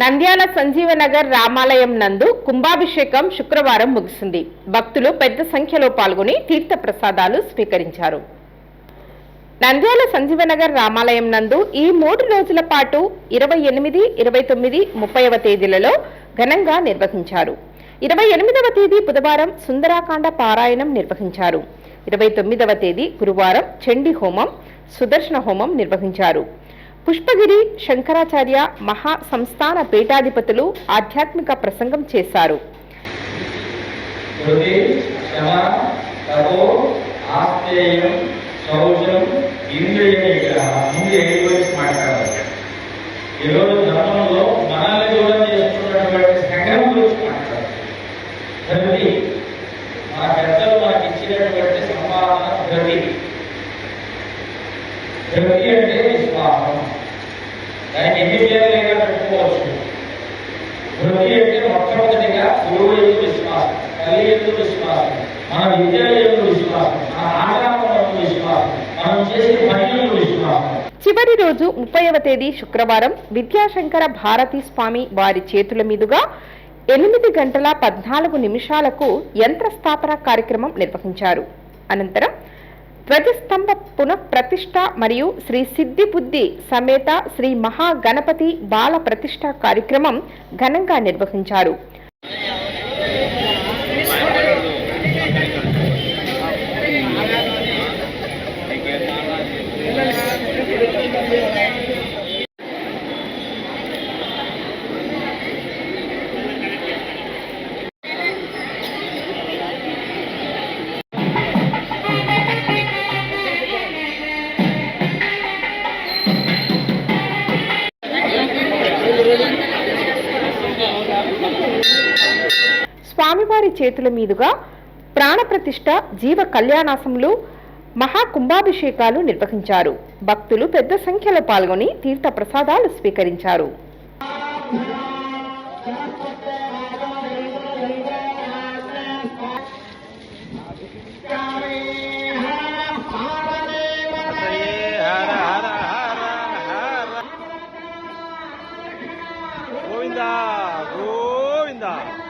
నంద్యాల సంజీవనగర్ రామాలయం నందు కుంభాభిషేకం శుక్రవారం ముగిసింది. భక్తులు పెద్ద సంఖ్యలో పాల్గొని తీర్థ ప్రసాదాలు స్వీకరించారు. నంద్యాల సంజీవనగర్ రామాలయం నందు ఈ మూడు రోజుల పాటు ఇరవై ఎనిమిది ఇరవై తొమ్మిది ముప్పైవ తేదీలలో ఘనంగా నిర్వహించారు. ఇరవై ఎనిమిదవ తేదీ బుధవారం సుందరాకాండ పారాయణం నిర్వహించారు. ఇరవై తొమ్మిదవ తేదీ గురువారం చండీ హోమం సుదర్శన హోమం నిర్వహించారు. పుష్పగిరి శంకరాచార్య మహా సంస్థాన పీఠాధిపతులు ఆధ్యాత్మిక ప్రసంగం చేశారు. ఈరోజు ధర్మంలో మనల్ని చేస్తున్నటువంటి సంఘం గురించి మాట్లాడాలి. మన పెద్దలు మనకి ఇచ్చినటువంటి సంపాదన ప్రతి ప్రతి అంటే దానికి ఎన్ని పేర్లుగా పెట్టుకోవచ్చు వృత్తి అంటే మొట్టమొదటిగా గురువు యొక్క విశ్వాసం తల్లి యొక్క విశ్వాసం మన విద్య యొక్క విశ్వాసం మన ఆచారం యొక్క విశ్వాసం మనం చేసే పని యొక్క విశ్వాసం. చివరి రోజు ముప్పైవ తేదీ శుక్రవారం విద్యాశంకర భారతీ స్వామి వారి చేతుల మీదుగా ఎనిమిది గంటల పద్నాలుగు నిమిషాలకు యంత్రస్థాపన కార్యక్రమం నిర్వహించారు. అనంతరం ధ్వజస్తంభ పునఃప్రతిష్ఠ మరియు శ్రీ సిద్ధి బుద్ధి సమేత శ్రీ మహాగణపతి బాల ప్రతిష్ఠ కార్యక్రమం ఘనంగా నిర్వహించారు. స్వామివారి చేతుల మీదుగా ప్రాణప్రతిష్ఠ జీవ కళ్యాణాసములు మహాకుంభాభిషేకాలు నిర్వహించారు. భక్తులు పెద్ద సంఖ్యలో పాల్గొని తీర్థ ప్రసాదాలు స్వీకరించారు. హర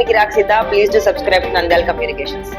హలో అండి నేను మీకు Rakshita please to subscribe to Nandyal communications